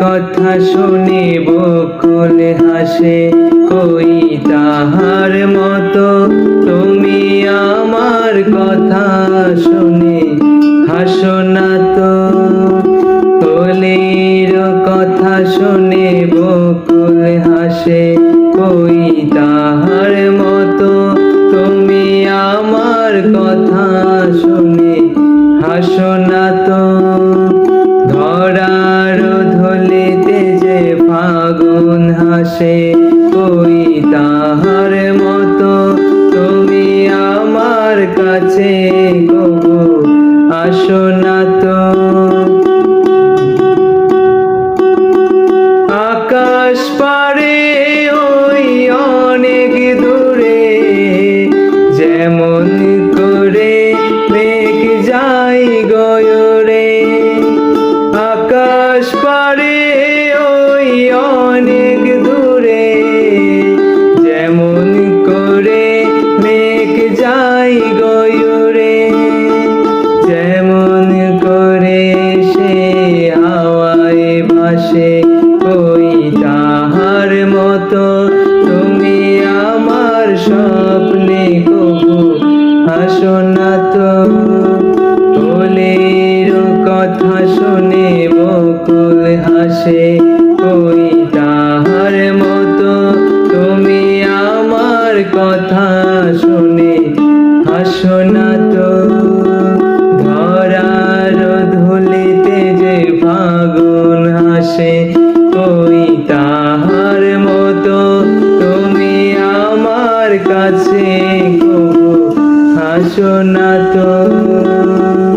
কথা শুনে বকুল হাসে? কই তাহার মতো? তুমি আমার কথা শুনে। বকুল হাসে, কই তাহার মতো। তুমি আমার কথা শুনে হাসো না তো। ধরার ধলিতে যে ফাগুন হাসে, কই তাহার মতো। তুমি আমার কাছে কবু আসো না পারে ওই অনেক দূরে যেমন করে মেঘ যাই গয়রে। আকাশ পারে ওই অনেক তাহার মতো তুমি আমার স্বপ্নে কবু। হাসো না তো কোলের কথা শুনে বকুল হাসে ওই তাহার মতো। তুমি আমার কথা শুনে হাসো না তো শোনা তো।